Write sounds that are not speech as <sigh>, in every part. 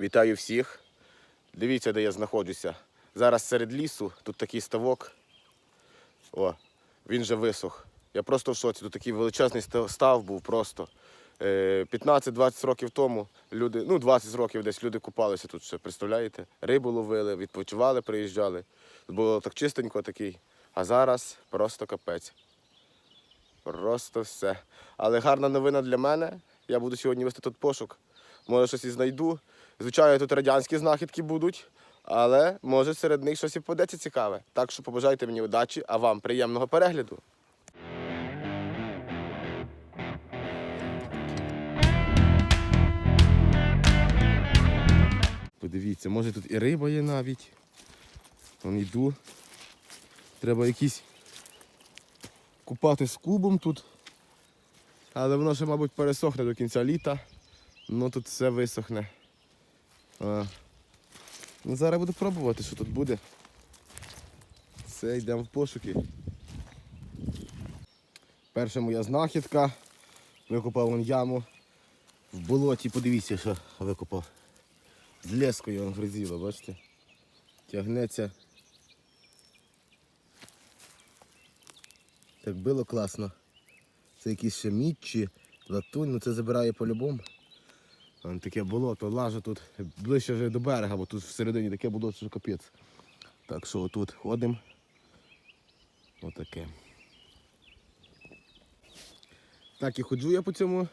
Вітаю всіх. Дивіться, де я знаходжуся. Зараз серед лісу, тут такий ставок. О, він же висох. Я просто в шоці. Тут такий величезний став був просто. Е, 15-20 років тому люди, ну 20 років десь люди купалися тут ще, представляєте? Рибу ловили, відпочивали, приїжджали. Було так чистенько такий. А зараз просто капець. Просто все. Але гарна новина для мене. Я буду сьогодні вести тут пошук. Може, щось і знайду. Звичайно, тут радянські знахідки будуть, але може серед них щось і попадеться цікаве. Так що побажайте мені удачі, а вам приємного перегляду. Подивіться, може тут і риба є навіть. Вон йду. Треба якісь купати з кубом тут. Але воно ще, мабуть, пересохне до кінця літа. Ну тут все висохне. Ну, зараз буду пробувати, що тут буде. Все, йдемо в пошуки. Перша моя знахідка. Викопав вон яму. В болоті, подивіться, що викопав. З лескою вон гризіло, бачите? Тягнеться. Так було класно. Це якісь ще мідь латунь, ну це забирає по-любому. Вон таке болото, лажу тут ближче вже до берега, бо тут всередині таке болото, що капець. Так що отут ходимо. Отаке. Так і ходжу я по цьому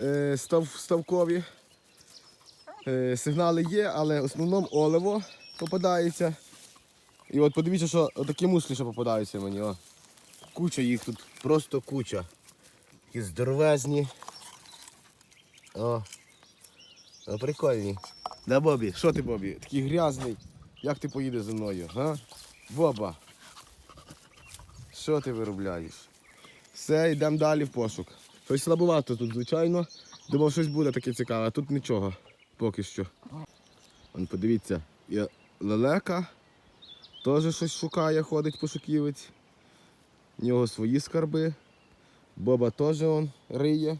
е, став, ставкові. Е, сигнали є, але в основному оливо попадається. І от подивіться, що такі мушлі ще попадаються мені. О. Куча їх тут, просто куча. Такі здоровезні. О. О, прикольні. Да, Бобі, що ти, Бобі? Такий грязний. Як ти поїдеш зі мною, га? Боба. Що ти виробляєш? Все, йдемо далі в пошук. Щось слабовато тут, звичайно. Думав, щось буде таке цікаве, а тут нічого поки що. Вон, подивіться, є лелека, теж щось шукає, ходить пошуківець. В нього свої скарби. Боба теж он риє.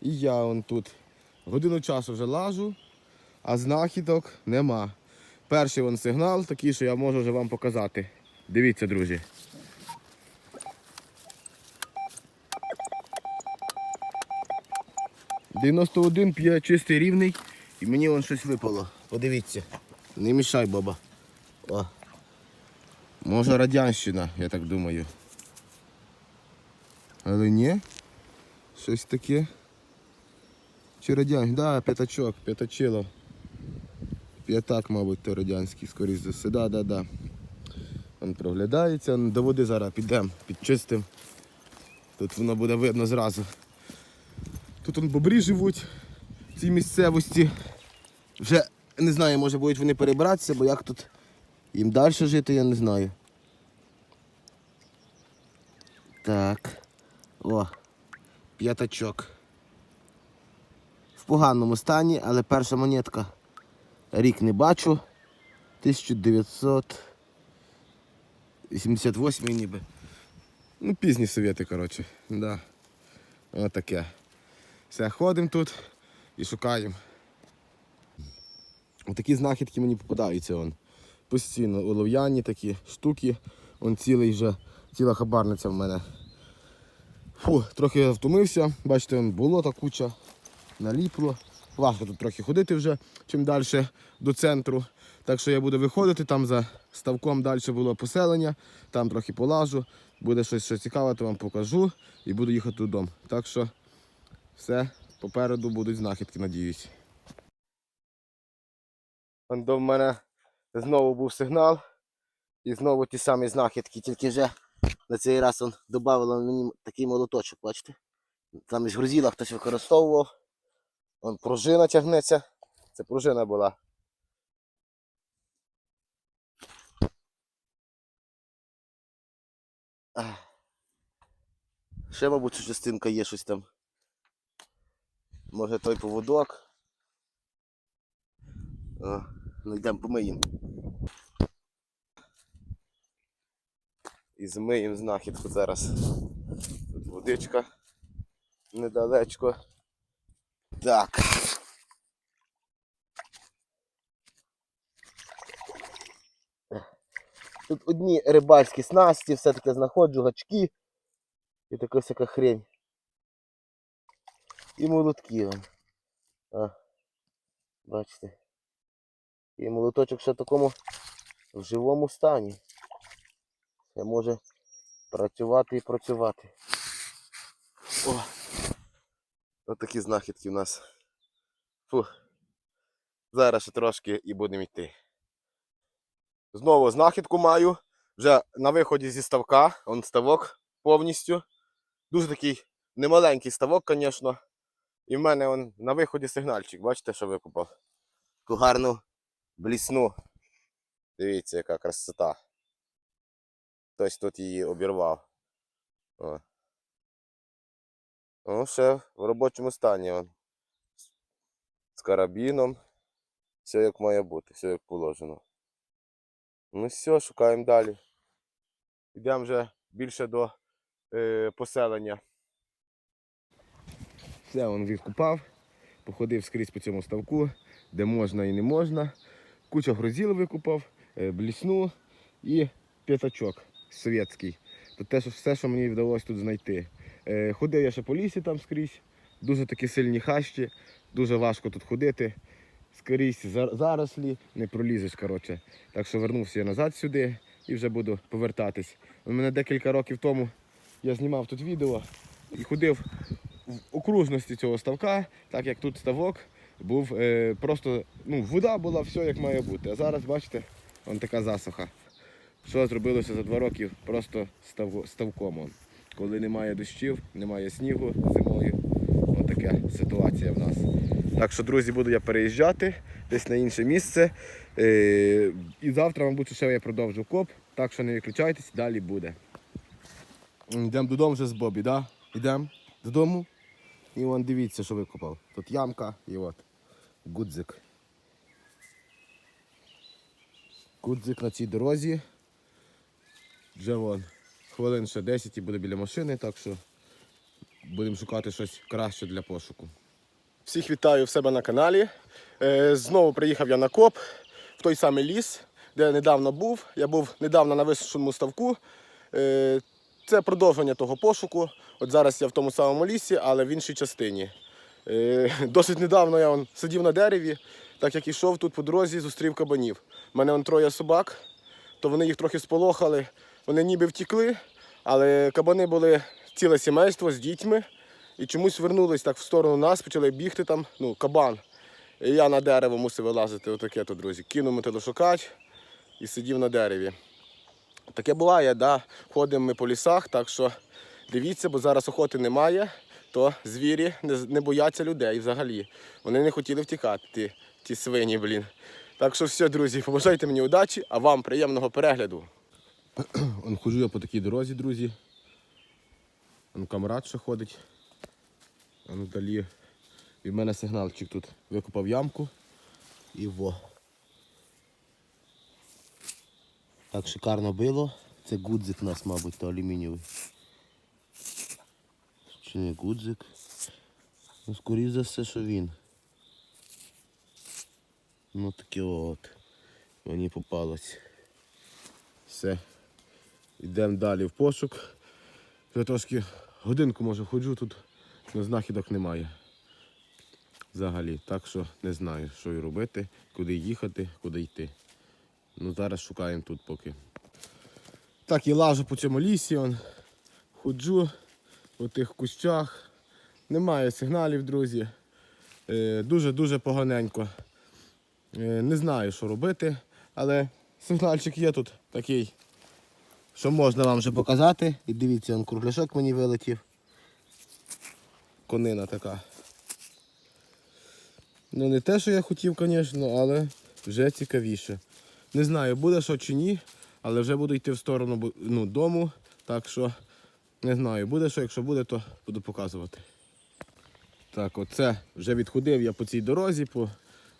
І я он тут. Годину часу вже лажу, а знахідок нема. Перший вон сигнал, такий, що я можу вже вам показати. Дивіться, друзі. «91 п'є чистий рівний і мені вон щось випало. Подивіться. Не мішай, баба. О. Може радянщина, я так думаю. Але ні. Щось таке. Чи радянський? Да, п'ятачок, п'ятачило. П'ятак, мабуть, то радянський, скоріш за все. Да, да, да. Він проглядається. До води зараз підемо, підчистимо. Тут воно буде видно зразу. Тут он бобрі живуть в цій місцевості. Вже не знаю, може будуть вони перебратися, бо як тут їм далі жити, я не знаю. Так. О, п'ятачок. В поганому стані, але перша монетка. Рік не бачу. 1988 ніби. Ну, пізні совєти, коротше. Да. Отаке. Все, ходимо тут і шукаємо. Отакі знахідки мені попадаються. Вон. Постійно олов'яні такі штуки. Вон цілий вже, ціла хабарниця в мене. Фу, трохи втомився. Бачите, вон болота куча, наліпло. Важко тут трохи ходити вже, чим далі до центру. Так що я буду виходити, там за ставком далі було поселення, там трохи полажу, буде щось, щось цікаве, то вам покажу і буду їхати додому. Так що все, попереду будуть знахідки, надіюсь. До мене знову був сигнал. І знову ті самі знахідки, тільки вже на цей раз додавало мені такий молоточок, бачите? Там із грузіла хтось використовував. Вон пружина тягнеться. Це пружина була. Ще, мабуть, частинка є щось там. Може той поводок. О, ну йдемо помиємо. І змиємо знахідку зараз. Тут водичка недалечко. Так. Тут одні рибальські снасті, все таке знаходжу, гачки і така всяка хрень. І молотки вам. Бачите. І молоточок ще в такому в живому стані. Це може працювати і працювати. О! Ось такі знахідки в нас. Фу. Зараз ще трошки і будемо йти. Знову знахідку маю. Вже на виході зі ставка. Он ставок повністю. Дуже такий немаленький ставок, звісно. І в мене он на виході сигнальчик. Бачите, що викупав? Таку гарну блісну. Дивіться, яка красота. Хтось тут її обірвав. О. Ну, ще в робочому стані. Он. З карабіном. Все як має бути, все як положено. Ну все, шукаємо далі. Йдемо вже більше до е, поселення. Все, він відкупав, походив скрізь по цьому ставку, де можна і не можна. Куча грузіл викупав, е, блісну і п'ятачок совєтський. То те, що все, що мені вдалося тут знайти. Е, Ходив я ще по лісі там скрізь, дуже такі сильні хащі, дуже важко тут ходити. Скрізь зарослі, не пролізеш. коротше. Так що вернувся я назад сюди і вже буду повертатись. У мене декілька років тому я знімав тут відео і ходив в окружності цього ставка, так як тут ставок був е, просто ну, вода була все як має бути. А зараз, бачите, вон така засуха. Що зробилося за два роки просто став, ставком. Коли немає дощів, немає снігу зимою. Ось така ситуація в нас. Так що, друзі, буду я переїжджати десь на інше місце. Е, і завтра, мабуть, ще я продовжу коп. Так що не виключайтесь, далі буде. Йдемо додому вже з Бобі, да? Йдемо додому. І вон дивіться, що викопав. Тут ямка і от гудзик. Гудзик на цій дорозі. Вже вон хвилин ще 10 і буде біля машини, так що будемо шукати щось краще для пошуку. Всіх вітаю в себе на каналі. Е, Знову приїхав я на коп в той самий ліс, де я недавно був. Я був недавно на висушеному ставку. Е, Це продовження того пошуку. От зараз я в тому самому лісі, але в іншій частині. Е, Досить недавно я сидів на дереві, так як ішов тут по дорозі, зустрів кабанів. У мене вон троє собак, то вони їх трохи сполохали. Вони ніби втікли, але кабани були ціле сімейство з дітьми. І чомусь вернулись так в сторону нас, почали бігти там, ну, кабан. І я на дерево мусив вилазити, отаке то, друзі. Кинув металошукач і сидів на дереві. Таке буває, да. ходимо ми по лісах, так що дивіться, бо зараз охоти немає, то звірі не, бояться людей взагалі. Вони не хотіли втікати, ті, ті свині, блін. Так що все, друзі, побажайте мені удачі, а вам приємного перегляду. <clears throat> Он ходжу я по такій дорозі, друзі. Он камрад ще ходить. А ну далі. І в мене сигналчик тут. Викопав ямку і во. Так шикарно било. Це гудзик у нас, мабуть, то алюмінієвий. Чи не гудзик? Ну, скоріше за все, що він. Ну таке от. Мені попалось. Все. Йдемо далі в пошук. Я трошки годинку може ходжу тут, але знахідок немає. Взагалі. Так що не знаю, що і робити, куди їхати, куди йти. Ну зараз шукаємо тут поки. Так, і лажу по цьому лісі, он, ходжу у тих кущах. Немає сигналів, друзі. Дуже-дуже поганенько. Е, Не знаю, що робити, але сигнальчик є тут такий, що можна вам вже показати. І дивіться, он кругляшок мені вилетів. Конина така. Ну не те, що я хотів, звісно, але вже цікавіше. Не знаю, буде що чи ні, але вже буду йти в сторону ну, дому. Так що не знаю, буде що, якщо буде, то буду показувати. Так, оце вже відходив я по цій дорозі, по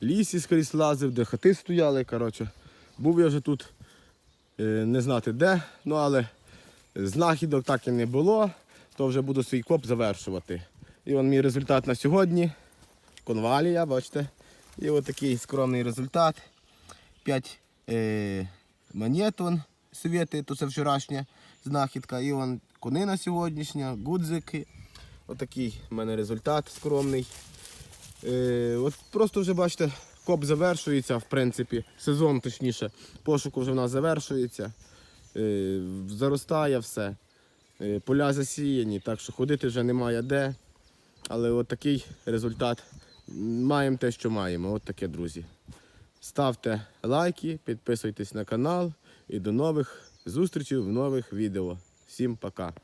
лісі скрізь лазив, де хати стояли. Коротше. Був я вже тут не знати де, ну але знахідок так і не було, то вже буду свій коп завершувати. І он мій результат на сьогодні. Конвалія, бачите. І от такий скромний результат. 5 е, монет, вон, совєти, то це вчорашня знахідка. І вон конина сьогоднішня, гудзики. Отакий в мене результат скромний. Е, от просто вже бачите, коп завершується, в принципі, сезон точніше, пошуку вже в нас завершується. Е, заростає все. Е, поля засіяні, так що ходити вже немає де. Але от такий результат. Маємо те, що маємо. От таке, друзі. Ставте лайки, підписуйтесь на канал і до нових зустрічей в нових відео. Всім пока!